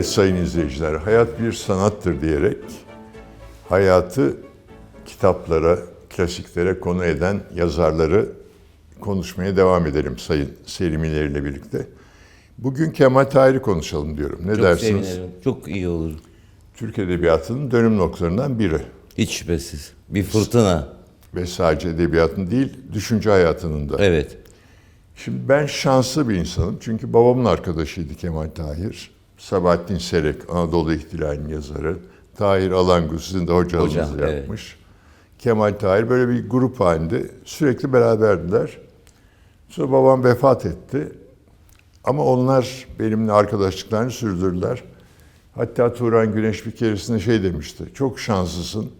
Evet sayın izleyiciler, hayat bir sanattır diyerek hayatı kitaplara, klasiklere konu eden yazarları konuşmaya devam edelim sayın Selimiler birlikte. Bugün Kemal Tahir'i konuşalım diyorum. Ne Çok dersiniz? sevinirim. Çok iyi olur. Türk Edebiyatı'nın dönüm noktalarından biri. Hiç şüphesiz. Bir fırtına. Ve sadece edebiyatın değil, düşünce hayatının da. Evet. Şimdi ben şanslı bir insanım. Çünkü babamın arkadaşıydı Kemal Tahir. Sabahattin Serek, Anadolu İhtilali'nin yazarı. Tahir Alanguz, sizin de hocanız evet. yapmış. Kemal Tahir böyle bir grup halinde sürekli beraberdiler. Sonra babam vefat etti. Ama onlar benimle arkadaşlıklarını sürdürdüler. Hatta Turan Güneş bir keresinde şey demişti. Çok şanslısın.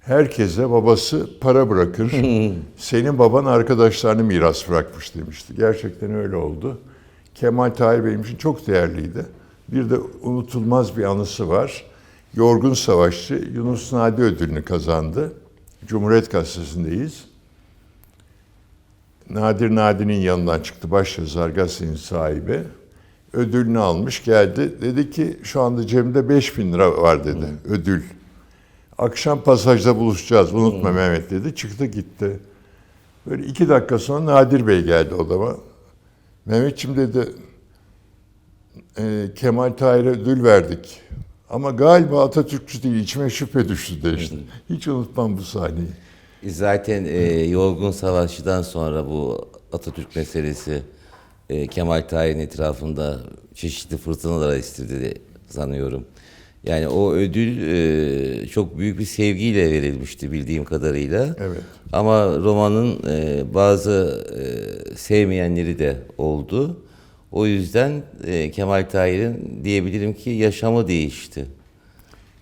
Herkese babası para bırakır. Senin baban arkadaşlarını miras bırakmış demişti. Gerçekten öyle oldu. Kemal Tahir benim için çok değerliydi. Bir de unutulmaz bir anısı var. Yorgun Savaşçı Yunus Nadi ödülünü kazandı. Cumhuriyet Gazetesi'ndeyiz. Nadir Nadi'nin yanından çıktı başyazar gazetenin sahibi. Ödülünü almış geldi. Dedi ki şu anda cebimde 5000 lira var dedi ödül. Akşam pasajda buluşacağız unutma Mehmet dedi. Çıktı gitti. Böyle iki dakika sonra Nadir Bey geldi odama. Mehmetçim dedi "e, Kemal Tahir'e ödül verdik. Ama galiba Atatürkçü değil içime şüphe düştü de işte. Hiç unutmam bu sahneyi. Zaten e, yorgun savaşçıdan sonra bu Atatürk meselesi e, Kemal Tahir'in etrafında çeşitli fırtınalara istirdi sanıyorum. Yani o ödül e, çok büyük bir sevgiyle verilmişti bildiğim kadarıyla. Evet. Ama romanın e, bazı e, sevmeyenleri de oldu. O yüzden e, Kemal Tahir'in diyebilirim ki yaşamı değişti.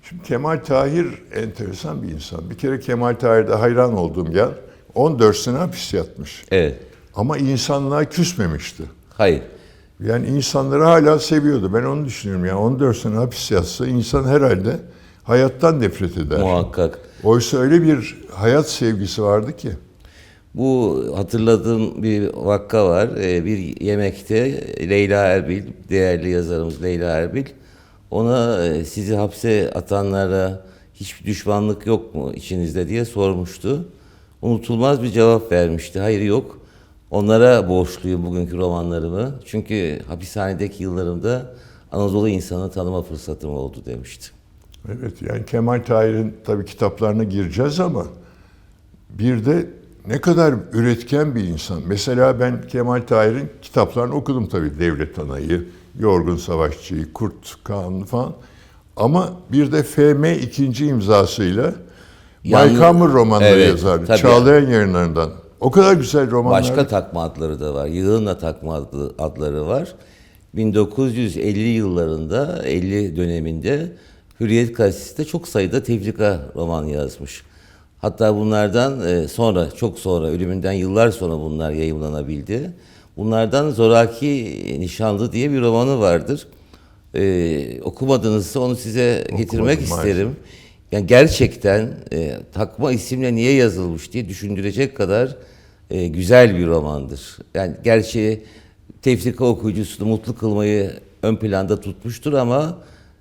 Şimdi Kemal Tahir enteresan bir insan. Bir kere Kemal Tahir'de hayran olduğum yer 14 sene hapis yatmış. Evet. Ama insanlığa küsmemişti. Hayır. Yani insanları hala seviyordu. Ben onu düşünüyorum. Yani 14 sene hapis yatsa insan herhalde hayattan nefret eder. Muhakkak. Oysa öyle bir hayat sevgisi vardı ki. Bu hatırladığım bir vakka var. Ee, bir yemekte Leyla Erbil, değerli yazarımız Leyla Erbil, ona e, sizi hapse atanlara hiçbir düşmanlık yok mu içinizde diye sormuştu. Unutulmaz bir cevap vermişti. Hayır yok. Onlara borçluyum bugünkü romanlarımı. Çünkü hapishanedeki yıllarımda Anadolu insanı tanıma fırsatım oldu demişti. Evet yani Kemal Tahir'in tabii kitaplarına gireceğiz ama bir de ne kadar üretken bir insan. Mesela ben Kemal Tahir'in kitaplarını okudum tabii. Devlet Anayı, Yorgun Savaşçı'yı, Kurt Kağan'ı falan. Ama bir de FM ikinci imzasıyla Yalnız- Baykamur romanları Evet, yazardı. tabii. Çağlayan yayınlarından. O kadar güzel romanlar. Başka takma adları da var. Yığınla takma adı- adları var. 1950 yıllarında, 50 döneminde Hürriyet Gazetesi'nde çok sayıda tefrika roman yazmış. Hatta bunlardan e, sonra, çok sonra, ölümünden yıllar sonra bunlar yayımlanabildi. Bunlardan Zoraki Nişanlı diye bir romanı vardır. E, okumadığınızda onu size getirmek maalesef. isterim. Yani gerçekten e, takma isimle niye yazılmış diye düşündürecek kadar e, güzel bir romandır. Yani gerçi tefrika okuyucusunu mutlu kılmayı ön planda tutmuştur ama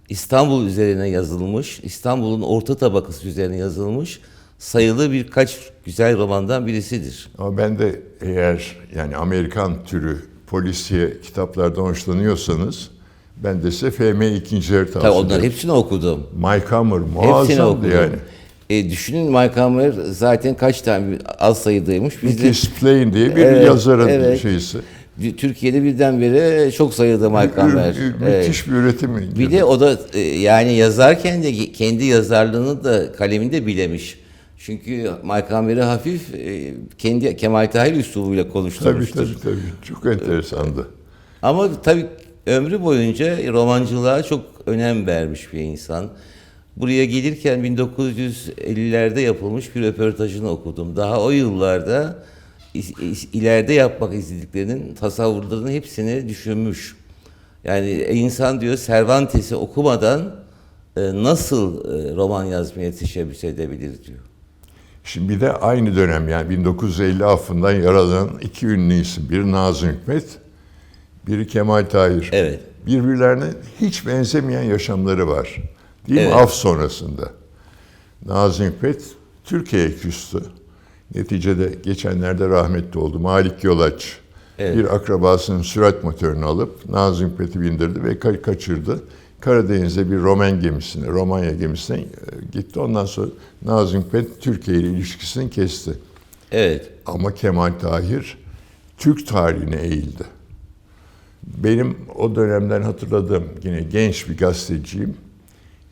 İstanbul üzerine yazılmış, İstanbul'un orta tabakası üzerine yazılmış sayılı birkaç güzel romandan birisidir. Ama ben de eğer yani Amerikan türü polisiye kitaplardan hoşlanıyorsanız ben de size FM ikincileri tavsiye Tabii onların hepsini okudum. Mike Hammer Hepsini muazzamdı okudum. yani. E, düşünün Mike Hammer zaten kaç tane az sayıdaymış. Biz de Splain diye bir Evet, yazarın evet. şeysi. Türkiye'de birdenbire çok sayıda Mike Hammer. Evet. Müthiş bir üretim. Bir de o da e, yani yazarken de kendi yazarlığını da kaleminde bilemiş. Çünkü Mike Hammer'i hafif e, kendi Kemal Tahir üslubuyla Tabii konuşturmuştur. tabii tabii. Çok enteresandı. Ama tabii ömrü boyunca romancılığa çok önem vermiş bir insan. Buraya gelirken 1950'lerde yapılmış bir röportajını okudum. Daha o yıllarda ileride yapmak istediklerinin tasavvurlarının hepsini düşünmüş. Yani insan diyor Cervantes'i okumadan e, nasıl e, roman yazmaya teşebbüs edebilir diyor. Şimdi bir de aynı dönem yani 1950 affından yaralanan iki ünlü isim. Bir Nazım Hikmet, biri Kemal Tahir. Evet. Birbirlerine hiç benzemeyen yaşamları var. Değil mi? Evet. Af sonrasında. Nazım Hikmet Türkiye'ye küstü. Neticede geçenlerde rahmetli oldu. Malik Yolaç Evet. bir akrabasının sürat motorunu alıp Nazım Hikmet'i bindirdi ve ka- kaçırdı. Karadeniz'de bir Roman gemisine, Romanya gemisine e, gitti. Ondan sonra Nazım Hikmet Türkiye ile ilişkisini kesti. Evet. Ama Kemal Tahir Türk tarihine eğildi. Benim o dönemden hatırladığım yine genç bir gazeteciyim.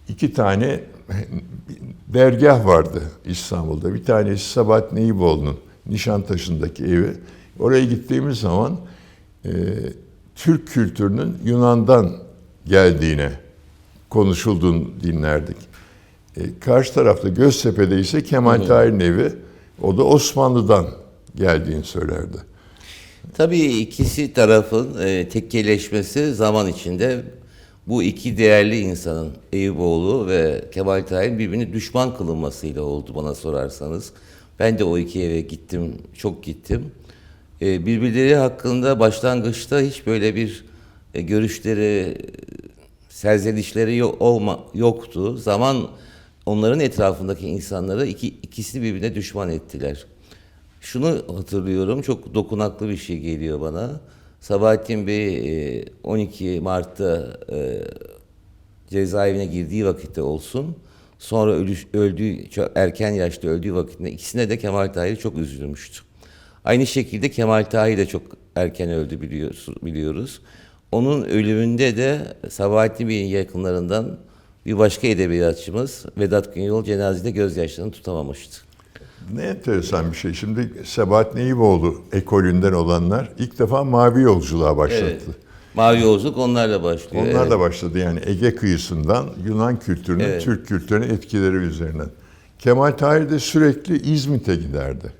İki tane dergah vardı İstanbul'da. Bir tanesi Sabahat Neyboğlu'nun Nişantaşı'ndaki evi. Oraya gittiğimiz zaman e, Türk kültürünün Yunan'dan geldiğine konuşulduğunu dinlerdik. E, karşı tarafta Göztepe'de ise Kemal Tahir'in evi. O da Osmanlı'dan geldiğini söylerdi. Tabii ikisi tarafın e, tekkeleşmesi zaman içinde bu iki değerli insanın Eyüboğlu ve Kemal Tahir birbirine düşman kılınmasıyla oldu bana sorarsanız. Ben de o iki eve gittim, çok gittim. E, birbirleri hakkında başlangıçta hiç böyle bir e, görüşleri, serzenişleri yok, olma, yoktu. Zaman onların etrafındaki insanları iki, ikisi birbirine düşman ettiler. Şunu hatırlıyorum, çok dokunaklı bir şey geliyor bana. Sabahattin Bey e, 12 Mart'ta e, cezaevine girdiği vakitte olsun, sonra ölü- öldüğü, çok erken yaşta öldüğü vakitte ikisine de Kemal Tahir çok üzülmüştü. Aynı şekilde Kemal Tahir de çok erken öldü biliyoruz. Onun ölümünde de Sabahattin Bey'in yakınlarından bir başka edebiyatçımız Vedat Günyol cenazede gözyaşlarını tutamamıştı. Ne enteresan bir şey. Şimdi Sebahat Neyboğlu ekolünden olanlar ilk defa mavi yolculuğa başlattı. Evet. Mavi Yolculuk onlarla başlıyor. Onlar evet. da başladı yani Ege kıyısından Yunan kültürünün, Evet. Türk kültürüne etkileri üzerinden. Kemal Tahir de sürekli İzmit'e giderdi.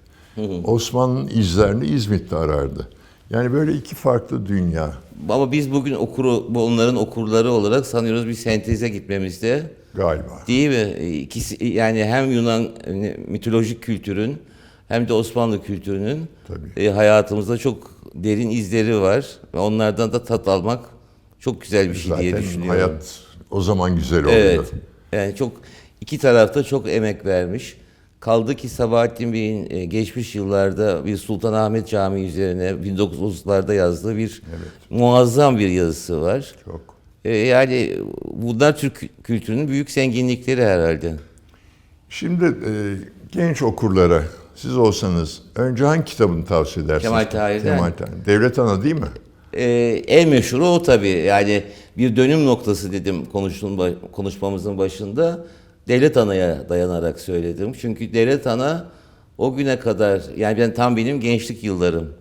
Osmanlı'nın izlerini İzmit'te arardı. Yani böyle iki farklı dünya Ama biz bugün okuru, onların okurları olarak sanıyoruz bir senteze gitmemizde. Galiba. Değil mi? İkisi, yani hem Yunan hani, mitolojik kültürün hem de Osmanlı kültürünün Tabii. e, hayatımızda çok derin izleri var. Ve onlardan da tat almak çok güzel bir şey diye Zaten düşünüyorum. hayat o zaman güzel oluyor. Evet. Yani çok iki tarafta çok emek vermiş. Kaldı ki Sabahattin Bey'in e, geçmiş yıllarda bir Sultanahmet Camii üzerine 1930'larda yazdığı bir muazzam bir yazısı var. Çok. E, yani bunlar Türk kültürünün büyük zenginlikleri herhalde. Şimdi e, genç okurlara siz olsanız önce hangi kitabını tavsiye edersiniz? Kemal Tahir'den. Kemal Tahir. Devlet Ana değil mi? E, en meşhuru o tabii. Yani bir dönüm noktası dedim konuştuğum konuşmamızın başında. Devlet Ana'ya dayanarak söyledim. Çünkü Devlet Ana o güne kadar yani ben tam benim gençlik yıllarım.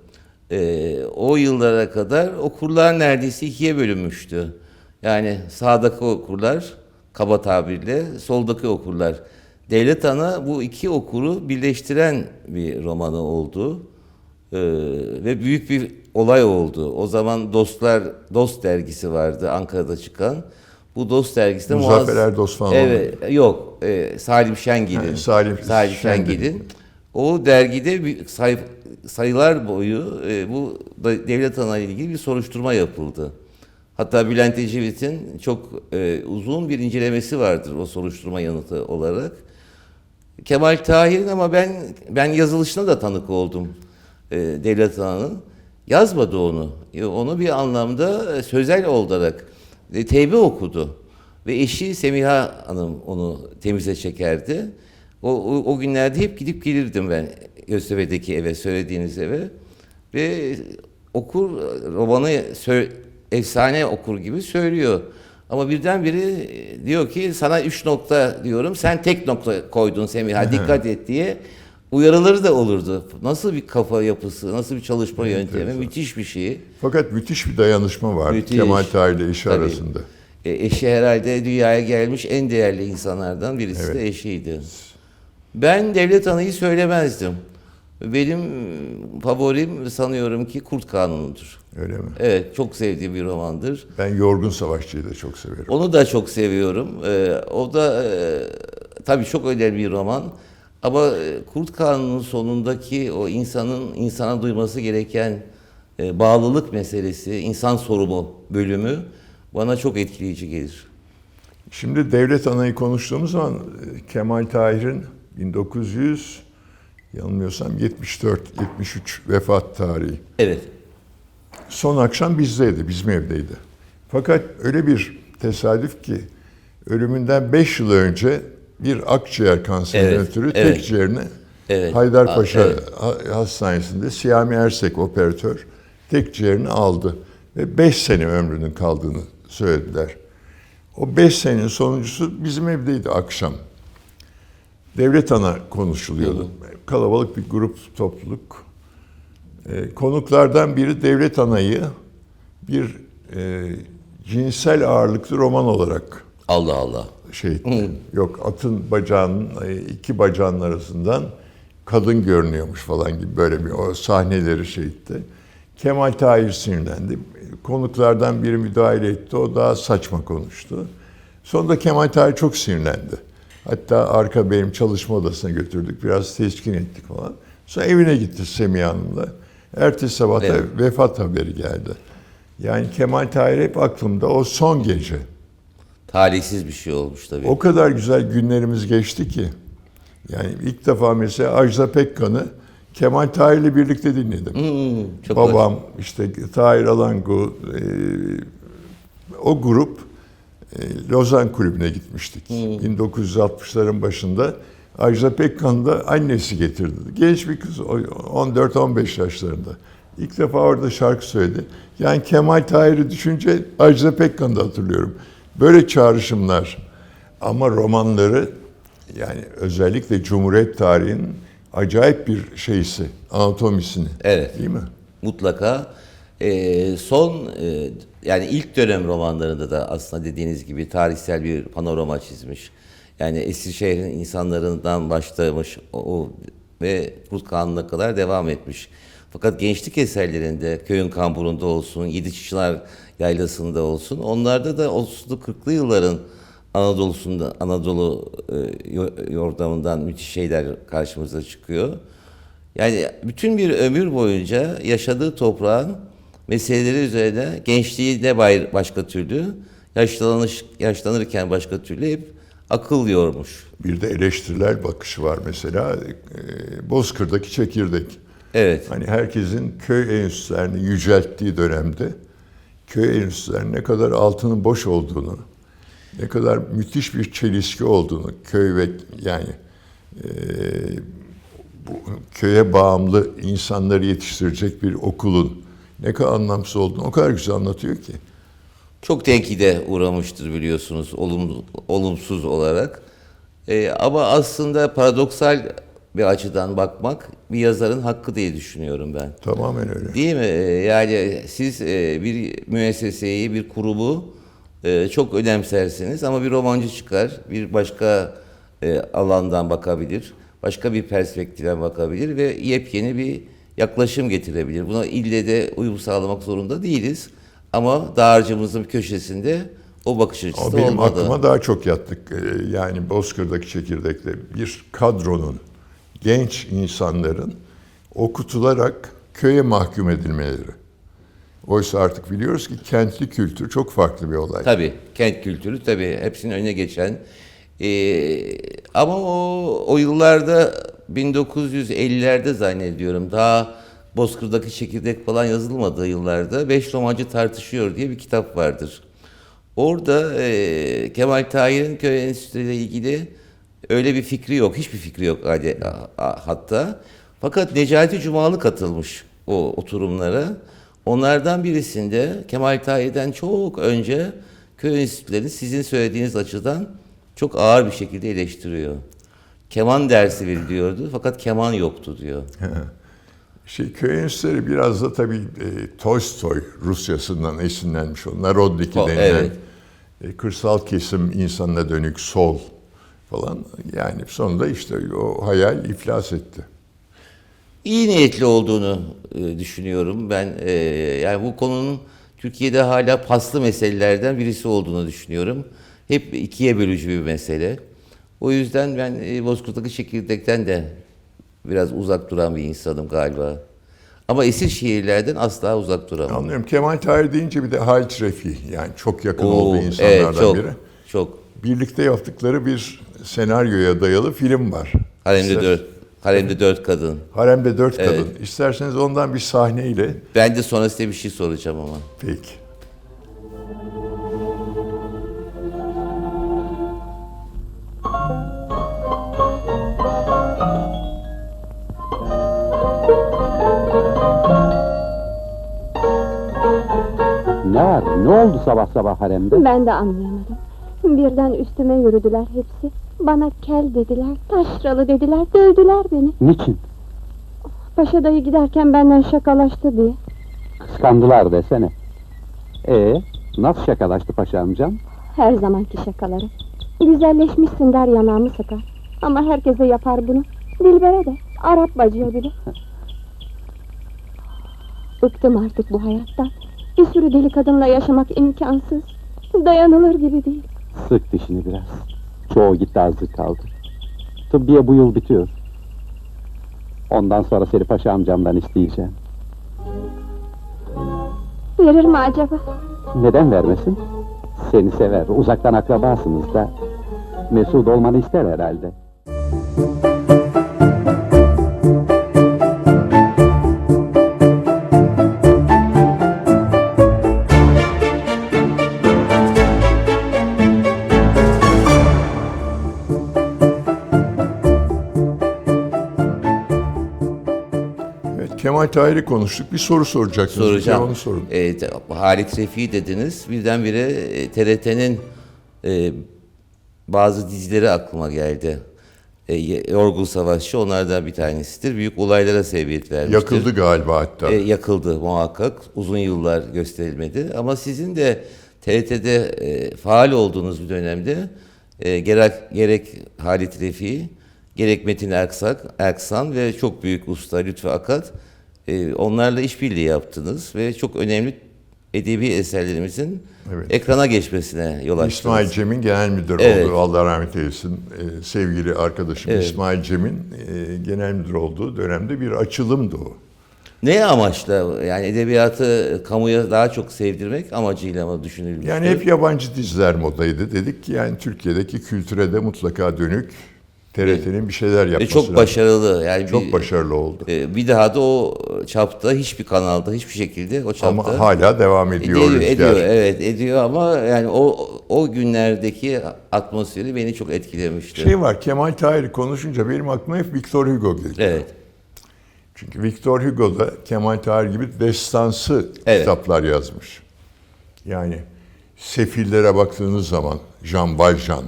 E, o yıllara kadar okurlar neredeyse ikiye bölünmüştü. Yani sağdaki okurlar kaba tabirle, soldaki okurlar. Devlet Ana bu iki okuru birleştiren bir romanı oldu. Ee, ve büyük bir olay oldu. O zaman Dostlar Dost dergisi vardı Ankara'da çıkan. Bu Dost dergisinde Muzaffer Erdoğan falan Evet, yok. e, Salim Şengil'in. Ha, Salim Salim Şengil'in. O dergide bir sayf- sayılar boyu e, bu da- devlet ana ile ilgili bir soruşturma yapıldı. Hatta Bülent Ecevit'in çok e, uzun bir incelemesi vardır o soruşturma yanıtı olarak. Kemal Tahir'in ama ben ben yazılışına da tanık oldum e, Devlet Ana'nın. Yazmadı onu. E, onu bir anlamda e, sözel olarak e, tevbe okudu. Ve eşi Semiha Hanım onu temize çekerdi. O, o, o günlerde hep gidip gelirdim ben Göztepe'deki eve, söylediğiniz eve. Ve okur romanı efsane okur gibi söylüyor. Ama birdenbire e, diyor ki sana üç nokta diyorum sen tek nokta koydun Semiha dikkat et diye uyarıları da olurdu. Nasıl bir kafa yapısı, nasıl bir çalışma yöntemi müthiş bir şey. Fakat müthiş bir dayanışma var Müthiş. Kemal Tahir ile eşi Tabii. arasında. E, eşi herhalde dünyaya gelmiş en değerli insanlardan birisi Evet. de eşiydi. Ben devlet anıyı söylemezdim. Benim favorim sanıyorum ki Kurt Kanunu'dur. Öyle mi? Evet, çok sevdiğim bir romandır. Ben Yorgun Savaşçı'yı da çok severim. Onu da çok seviyorum. Ee, o da e, tabii çok önemli bir roman. Ama e, Kurt Kanunu'nun sonundaki o insanın insana duyması gereken e, bağlılık meselesi, insan sorumu bölümü bana çok etkileyici gelir. Şimdi devlet anayı konuştuğumuz zaman e, Kemal Tahir'in 1900 yanılmıyorsam 74 73 vefat tarihi. Evet, Son akşam bizdeydi, bizim evdeydi. Fakat öyle bir tesadüf ki ölümünden 5 yıl önce bir akciğer kanserinden Evet, ötürü evet. tek ciğerini Evet. Haydarpaşa evet. Ha- Hastanesi'nde Siyami Ersek operatör tek ciğerini aldı. Ve 5 sene ömrünün kaldığını söylediler. O 5 senenin sonuncusu bizim evdeydi akşam. Devlet ana konuşuluyordu. Kalabalık bir grup topluluk. Ee, konuklardan biri devlet anayı bir e, cinsel ağırlıklı roman olarak Allah Allah. şey etti. Yok atın bacağının e, iki bacağının arasından kadın görünüyormuş falan gibi böyle bir o sahneleri şey etti. Kemal Tahir sinirlendi. Konuklardan biri müdahale etti. O daha saçma konuştu. Sonunda Kemal Tahir çok sinirlendi. Hatta arka benim çalışma odasına götürdük. Biraz teskin ettik falan. Sonra evine gitti Semiha Hanım'la. Ertesi sabah da Evet. vefat haberi geldi. Yani Kemal Tahir hep aklımda o son gece. Talihsiz bir şey olmuş tabii. O kadar güzel günlerimiz geçti ki. Yani ilk defa mesela Ajda Pekkan'ı Kemal Tahir'le birlikte dinledim. Hmm, çok Babam, işte Tahir Alangu, e, o grup e, Lozan Kulübü'ne gitmiştik. 1960'ların başında Ajda Pekkan da annesi getirdi. Genç bir kız, o 14-15 yaşlarında. İlk defa orada şarkı söyledi. Yani Kemal Tahir'i düşünce Ajda Pekkan'ı da hatırlıyorum. Böyle çağrışımlar. Ama romanları yani özellikle Cumhuriyet tarihinin acayip bir şeysi, anatomisini. Evet. Değil mi? Mutlaka. Ee, son e, yani ilk dönem romanlarında da aslında dediğiniz gibi tarihsel bir panorama çizmiş. Yani Eskişehir'in insanlarından başlamış o, o ve Kurt Kanun'a kadar devam etmiş. Fakat gençlik eserlerinde köyün kamburunda olsun, Yedi Çınar Yaylası'nda olsun onlarda da 30'lu 40'lı yılların Anadolu'sunda Anadolu e, yo- yordamından müthiş şeyler karşımıza çıkıyor. Yani bütün bir ömür boyunca yaşadığı toprağın meseleleri üzerine gençliği de başka türlü, yaşlanış, yaşlanırken başka türlü hep akıl yormuş. Bir de eleştiriler bakışı var mesela e, Bozkır'daki çekirdek. Evet. Hani herkesin köy enstitülerini yücelttiği dönemde köy enstitülerinin ne kadar altının boş olduğunu, ne kadar müthiş bir çelişki olduğunu köy ve yani e, bu köye bağımlı insanları yetiştirecek bir okulun ne kadar anlamsız olduğunu o kadar güzel anlatıyor ki. Çok tenkide uğramıştır biliyorsunuz olum, olumsuz olarak. Ee, ama aslında paradoksal bir açıdan bakmak bir yazarın hakkı diye düşünüyorum ben. Tamamen öyle. Değil mi? Ee, Yani siz e, bir müesseseyi, bir kurumu e, çok önemsersiniz ama bir romancı çıkar, bir başka e, alandan bakabilir, başka bir perspektiften bakabilir ve yepyeni bir yaklaşım getirebilir. Buna ille de uyum sağlamak zorunda değiliz ama dağarcığımızın köşesinde o bakış açısı Ama da benim olmalı. aklıma daha çok yattık. Ee, Yani Bozkır'daki çekirdekte bir kadronun, genç insanların okutularak köye mahkum edilmeleri. Oysa artık biliyoruz ki kentli kültür çok farklı bir olay. Tabii kent kültürü tabii hepsinin önüne geçen. Ee, ama o, o yıllarda 1950'lerde zannediyorum daha Bozkır'daki çekirdek falan yazılmadığı yıllarda Beş Romancı Tartışıyor diye bir kitap vardır. Orada e, Kemal Tahir'in köy enstitüsüyle ilgili öyle bir fikri yok. Hiçbir fikri yok hatta. Fakat Necati Cumalı katılmış o oturumlara. Onlardan birisinde Kemal Tahir'den çok önce köy enstitülerini sizin söylediğiniz açıdan çok ağır bir şekilde eleştiriyor. Keman dersi veriliyordu fakat keman yoktu diyor. Şey, köy enstitüleri biraz da tabii e, Tolstoy Rusyasından esinlenmiş o. Narodniki O, denilen evet. e, kırsal kesim insanına dönük sol falan. Yani sonunda işte o hayal iflas etti. iyi niyetli olduğunu e, düşünüyorum. Ben e, yani bu konunun Türkiye'de hala paslı meselelerden birisi olduğunu düşünüyorum. Hep ikiye bölücü bir mesele. O yüzden ben e, Bozkurt'taki çekirdekten de biraz uzak duran bir insanım galiba. Ama esir şiirlerden asla uzak duramam. Anlıyorum. Kemal Tahir deyince bir de Halit Refi yani çok yakın Oo, olduğu evet, insanlardan çok, biri. çok. Birlikte yaptıkları bir senaryoya dayalı film var. Haremde İster- dört, haremde dört kadın. Haremde dört kadın. İsterseniz ondan bir sahneyle Ben de sonra size bir şey soracağım ama. peki. Ne var? Ne oldu sabah sabah haremde? Ben de anlayamadım. Birden üstüme yürüdüler hepsi. Bana kel dediler, taşralı dediler, dövdüler beni. Niçin? Paşa dayı giderken benden şakalaştı diye. Kıskandılar desene. Ee, nasıl şakalaştı paşa amcam? Her zamanki şakaları. Güzelleşmişsin der yanağımı sıkar. Ama herkese yapar bunu. Dilber'e de, Arap bacıya bile. Bıktım artık bu hayattan. Bir sürü deli kadınla yaşamak imkansız. Dayanılır gibi değil. Sık dişini biraz. Çoğu gitti azlık kaldı. Tıbbiye bu yıl bitiyor. Ondan sonra seni paşa amcamdan isteyeceğim. Verir mi acaba? Neden vermesin? Seni sever, uzaktan akrabasınız da. Mesut olmanı ister herhalde. Evet, Kemal Tahir'i konuştuk. Bir soru soracaksınız. Soracağım. Onu sorun. E, Halit Refi dediniz. Birdenbire e, TRT'nin e, bazı dizileri aklıma geldi. E, Yorgun Savaşçı onlardan bir tanesidir. Büyük olaylara sebebiyet vermiştir. Yakıldı galiba hatta. E, yakıldı muhakkak. Uzun yıllar gösterilmedi. Ama sizin de TRT'de e, faal olduğunuz bir dönemde e, gerek, gerek Halit Refi, gerek Metin Erksak, Erksan ve çok büyük usta Lütfü Akat e, onlarla işbirliği yaptınız ve çok önemli edebi eserlerimizin Evet. ekrana geçmesine yol açtınız. İsmail Cem'in genel müdür Evet. olduğu, Allah rahmet eylesin, e, sevgili arkadaşım İsmail Cem'in e, genel müdür olduğu dönemde bir açılımdı o. Ne amaçla yani edebiyatı kamuya daha çok sevdirmek amacıyla mı düşünülmüştü? Yani hep yabancı diziler modaydı. Dedik ki yani Türkiye'deki kültüre de mutlaka dönük TRT'nin bir şeyler yapması çok lazım. başarılı. Yani Çok bir- başarılı oldu. Ee, Bir daha da o çapta hiçbir kanalda hiçbir şekilde o çapta Ama hala devam ediyor ediyor, rüzgar. ediyor evet ediyor ama yani o o günlerdeki atmosferi beni çok etkilemişti. Şey var Kemal Tahir'i konuşunca benim aklıma hep Victor Hugo geliyor. evet. Çünkü Victor Hugo da Kemal Tahir gibi destansı Evet. kitaplar yazmış. Yani sefillere baktığınız zaman Jean Valjean.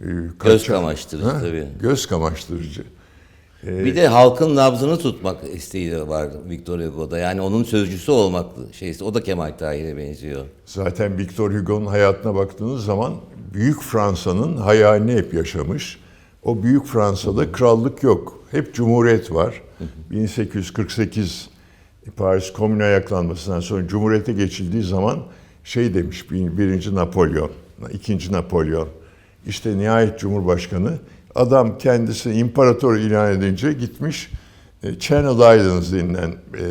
E, Göz kaça- kamaştırıcı Ha? tabii. Göz kamaştırıcı. Bir de halkın nabzını tutmak isteği de var Victor Hugo'da. Yani onun sözcüsü olmak şeysi. O da Kemal Tahir'e benziyor. Zaten Victor Hugo'nun hayatına baktığınız zaman Büyük Fransa'nın hayalini hep yaşamış. O Büyük Fransa'da krallık yok. Hep cumhuriyet var. 1848 Paris Komün ayaklanmasından sonra cumhuriyete geçildiği zaman şey demiş bir- birinci Napolyon, ikinci Napolyon. İşte nihayet Cumhurbaşkanı adam kendisini imparator ilan edince gitmiş e, Channel Islands denilen e,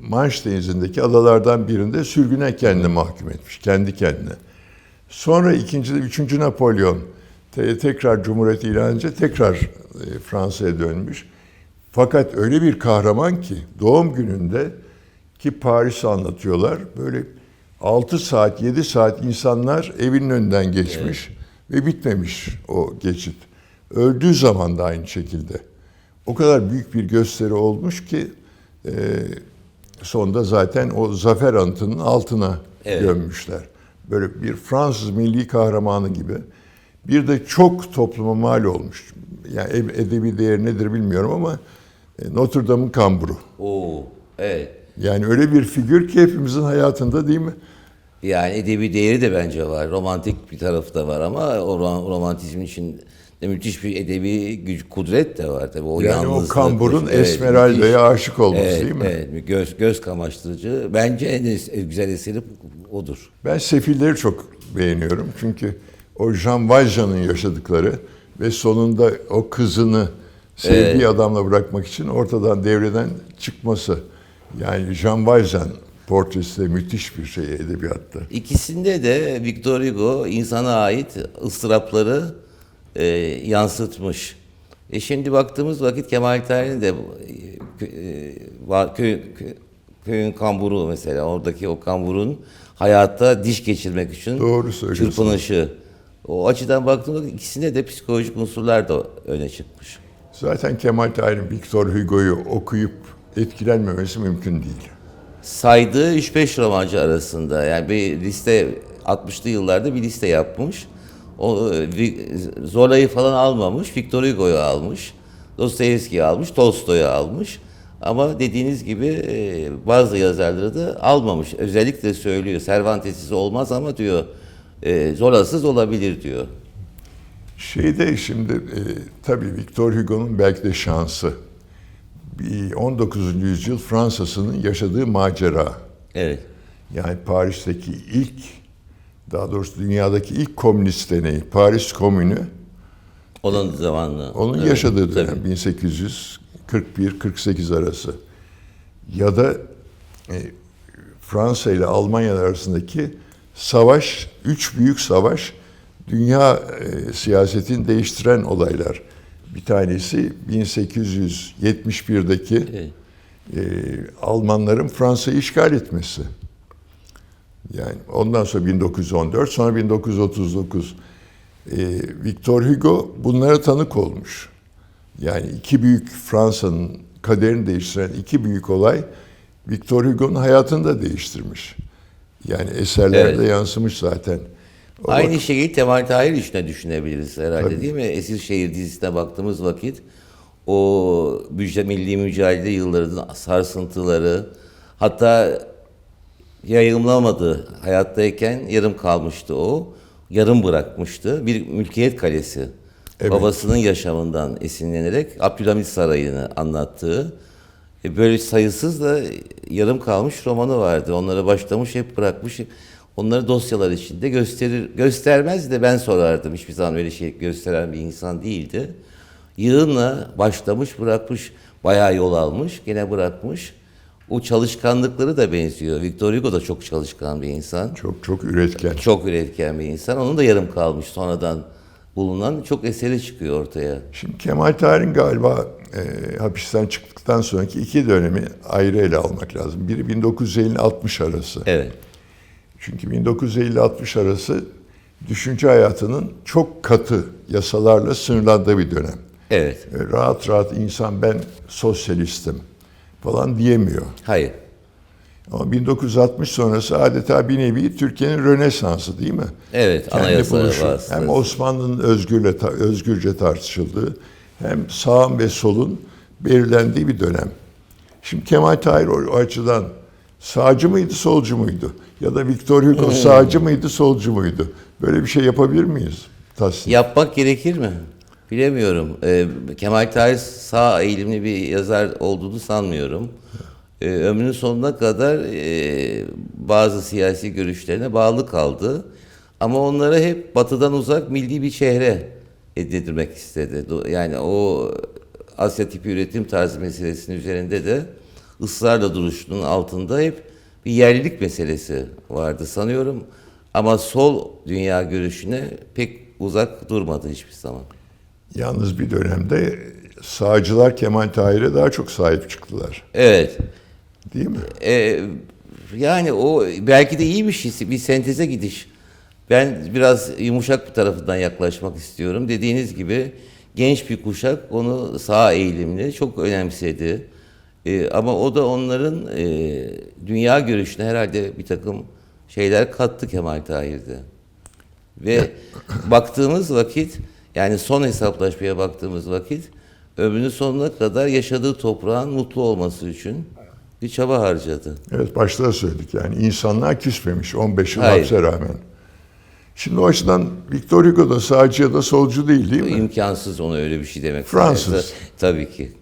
Manş Denizi'ndeki adalardan birinde sürgüne kendini mahkum etmiş. Kendi kendine. Sonra ikinci, üçüncü Napolyon te- tekrar Cumhuriyet ilan edince tekrar e, Fransa'ya dönmüş. Fakat öyle bir kahraman ki doğum gününde ki Paris'i anlatıyorlar. Böyle 6 saat, 7 saat insanlar evinin önünden geçmiş ve bitmemiş o geçit. Öldüğü zaman da aynı şekilde. O kadar büyük bir gösteri olmuş ki e, sonunda zaten o zafer anıtının altına Evet. gömmüşler. Böyle bir Fransız milli kahramanı gibi. Bir de çok topluma mal olmuş. Yani ed- edebi değeri nedir bilmiyorum ama e, Notre Dame'ın kamburu. Oo, evet. Yani öyle bir figür ki hepimizin hayatında değil mi? Yani edebi değeri de bence var. Romantik bir tarafı da var ama o ro- romantizm için de müthiş bir edebi güç, kudret de var tabii. O Yani o kamburun evet, Esmeralda'ya aşık olması Evet, değil mi? Evet, göz, göz kamaştırıcı. Bence en güzel eseri odur. Ben Sefilleri çok beğeniyorum. Çünkü o Jean Valjean'ın yaşadıkları ve sonunda o kızını sevdiği adamla bırakmak için ortadan devreden çıkması. Yani Jean Valjean portresi de müthiş bir şey edebiyatta. İkisinde de Victor Hugo insana ait ıstırapları e, yansıtmış. E şimdi baktığımız vakit Kemal Tahir'in de e, e, köy, kö- köyün kamburu mesela oradaki o kamburun hayatta diş geçirmek için Doğru çırpınışı. O açıdan baktığımda ikisinde de psikolojik unsurlar da öne çıkmış. Zaten Kemal Tahir'in Victor Hugo'yu okuyup etkilenmemesi mümkün değil. Saydığı 3-5 romancı arasında yani bir liste 60'lı yıllarda bir liste yapmış. O e, Zola'yı falan almamış, Victor Hugo'yu almış, Dostoyevski'yi almış, Tolstoy'u almış. Ama dediğiniz gibi e, bazı yazarları da almamış. Özellikle söylüyor Cervantes'siz olmaz ama diyor e, Zola'sız olabilir diyor. Şeyde şimdi tabii Victor Hugo'nun belki de şansı. Bir 19. yüzyıl Fransa'sının yaşadığı macera. Evet. Yani Paris'teki ilk, daha doğrusu dünyadaki ilk komünist deneyi, Paris Komünü, Onun zamanlı. onun Evet, yaşadığı tabii. dönem 1841-48 arası. Ya da e, Fransa ile Almanya arasındaki savaş, üç büyük savaş, dünya e, siyasetini değiştiren olaylar. Bir tanesi 1871'deki Evet. e, Almanların Fransa'yı işgal etmesi. Yani ondan sonra 1914, sonra 1939. E, Victor Hugo bunlara tanık olmuş. Yani iki büyük Fransa'nın kaderini değiştiren iki büyük olay Victor Hugo'nun hayatını da değiştirmiş. Yani eserlerde Evet. yansımış zaten. O Aynı şeyi Kemal Tahir üstüne düşünebiliriz herhalde Tabii. değil mi? Eskişehir dizisine baktığımız vakit o müjde, milli mücadele yıllarının sarsıntıları hatta yayımlamadı. Hayattayken yarım kalmıştı o. Yarım bırakmıştı. Bir mülkiyet kalesi. Evet. Babasının yaşamından esinlenerek Abdülhamit Sarayı'nı anlattığı e, böyle sayısız da yarım kalmış romanı vardı. Onlara başlamış hep bırakmış. Onları dosyalar içinde gösterir göstermez de ben sorardım. Hiçbir zaman öyle şey gösteren bir insan değildi. Yığınla başlamış bırakmış. Bayağı yol almış. Gene bırakmış. O çalışkanlıkları da benziyor. Victor Hugo da çok çalışkan bir insan. Çok çok üretken. Çok üretken bir insan. Onun da yarım kalmış sonradan bulunan çok eseri çıkıyor ortaya. Şimdi Kemal Tahir'in galiba e, hapisten çıktıktan sonraki iki dönemi ayrı ele almak lazım. Biri 1950-60 arası. Evet. Çünkü 1950-60 arası düşünce hayatının çok katı yasalarla sınırlandığı bir dönem. Evet. E, Rahat rahat insan ben sosyalistim falan diyemiyor. Hayır. Ama 1960 sonrası adeta bir nevi Türkiye'nin Rönesansı değil mi? Evet, Kendi buluşu. Hem Osmanlı'nın özgürle, özgürce tartışıldığı hem sağın ve solun belirlendiği bir dönem. Şimdi Kemal Tahir o açıdan sağcı mıydı, solcu muydu? Ya da Victor Hugo sağcı mıydı, solcu muydu? Böyle bir şey yapabilir miyiz? Tahsin. Yapmak gerekir mi? Bilemiyorum. Ee, Kemal Tahir sağ eğilimli bir yazar olduğunu sanmıyorum. Ee, ömrünün sonuna kadar e, bazı siyasi görüşlerine bağlı kaldı. Ama onları hep batıdan uzak milli bir şehre edindirmek istedi. Yani o Asya tipi üretim tarzı meselesinin üzerinde de ısrarla duruşunun altında hep bir yerlilik meselesi vardı sanıyorum. Ama sol dünya görüşüne pek uzak durmadı hiçbir zaman. Yalnız bir dönemde sağcılar Kemal Tahir'e daha çok sahip çıktılar. Evet. Değil mi? Ee, yani o belki de iyi bir şey, bir senteze gidiş. Ben biraz yumuşak bir tarafından yaklaşmak istiyorum. Dediğiniz gibi genç bir kuşak onu sağ eğilimli çok önemsedi. Ee, ama o da onların e, dünya görüşüne herhalde bir takım şeyler kattı Kemal Tahir'de. Ve baktığımız vakit yani son hesaplaşmaya baktığımız vakit ömrünün sonuna kadar yaşadığı toprağın mutlu olması için bir çaba harcadı. Evet başta söyledik yani insanlar küsmemiş 15 yıl Hayır. hapse rağmen. Şimdi o açıdan Victor Hugo da sağcı ya da solcu değil değil mi? İmkansız ona öyle bir şey demek. Fransız. Tabii ki.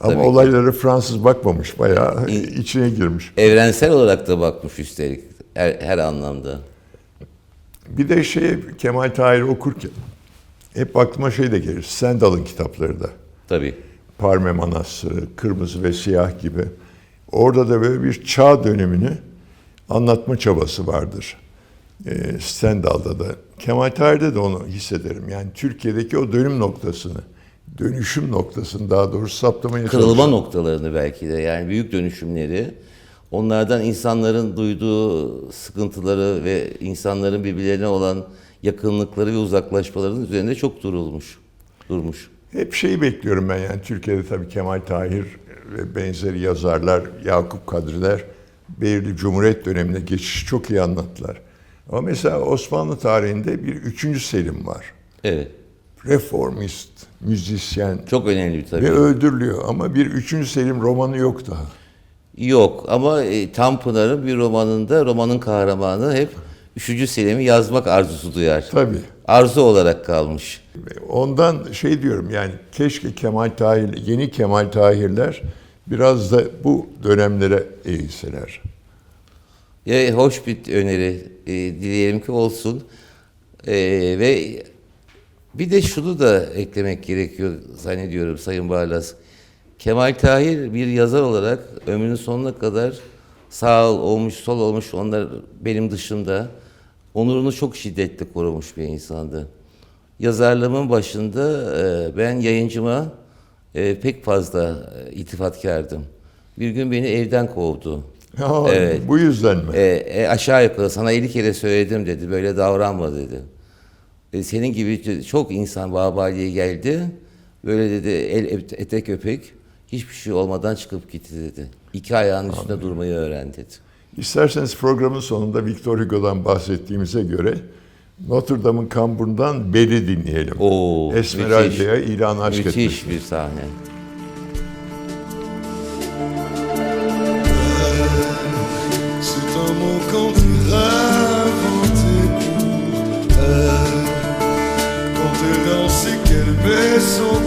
Ama tabii ki. olaylara Fransız bakmamış bayağı İ- içine girmiş. Evrensel olarak da bakmış üstelik her, her anlamda. Bir de şey Kemal Tahir okurken hep aklıma şey de gelir. Stendhal'ın kitapları da. Tabii. Parme Manastırı, Kırmızı ve Siyah gibi. Orada da böyle bir çağ dönemini anlatma çabası vardır. E, Stendhal'da da. Kemal Tahir'de de onu hissederim. Yani Türkiye'deki o dönüm noktasını, dönüşüm noktasını daha doğrusu saptamaya Kırılma çalışıyor. noktalarını belki de yani büyük dönüşümleri onlardan insanların duyduğu sıkıntıları ve insanların birbirlerine olan yakınlıkları ve uzaklaşmalarının üzerinde çok durulmuş. Durmuş. Hep şeyi bekliyorum ben yani Türkiye'de tabii Kemal Tahir ve benzeri yazarlar, Yakup Kadriler belirli Cumhuriyet dönemine geçişi çok iyi anlattılar. Ama mesela Osmanlı tarihinde bir üçüncü Selim var. Evet. Reformist, müzisyen Çok önemli tabii. ve öldürülüyor. Ama bir üçüncü Selim romanı yok daha. Yok ama e, Tanpınar'ın bir romanında romanın kahramanı hep Üçüncü Selim'i yazmak arzusu duyar. Tabii. Arzu olarak kalmış. Ondan şey diyorum yani keşke Kemal Tahir, yeni Kemal Tahirler biraz da bu dönemlere eğilseler. Ya, hoş bir öneri e, dileyelim ki olsun. E, ve bir de şunu da eklemek gerekiyor zannediyorum Sayın Barlas. Kemal Tahir bir yazar olarak ömrünün sonuna kadar sağ olmuş, sol olmuş onlar benim dışında onurunu çok şiddetli korumuş bir insandı. Yazarlığımın başında e, ben yayıncıma e, pek fazla e, itifatkardım. Bir gün beni evden kovdu. Ha, Evet. Bu yüzden mi? E, e, aşağı yukarı sana 50 kere söyledim dedi. Böyle davranma dedi. E, senin gibi çok insan Babali'ye geldi. Böyle dedi el et- etek öpek. Hiçbir şey olmadan çıkıp gitti dedi. İki ayağının üstünde durmayı öğren dedi. İsterseniz programın sonunda Victor Hugo'dan bahsettiğimize göre Notre Dame'ın kamburundan Beri dinleyelim. Oo, Esmeralda'ya ilan aşk. Müthiş bir sahne. so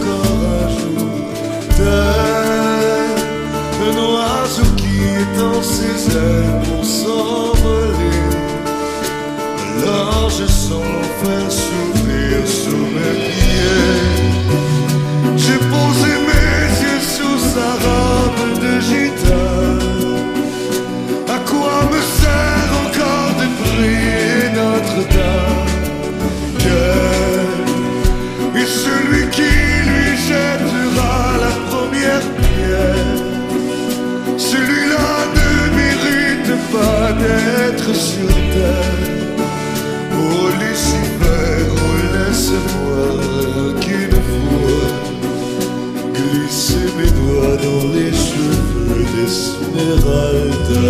terre Oh Lucifer, oh laisse-moi qu'une fois Glisser mes doigts dans les cheveux d'Esmeralda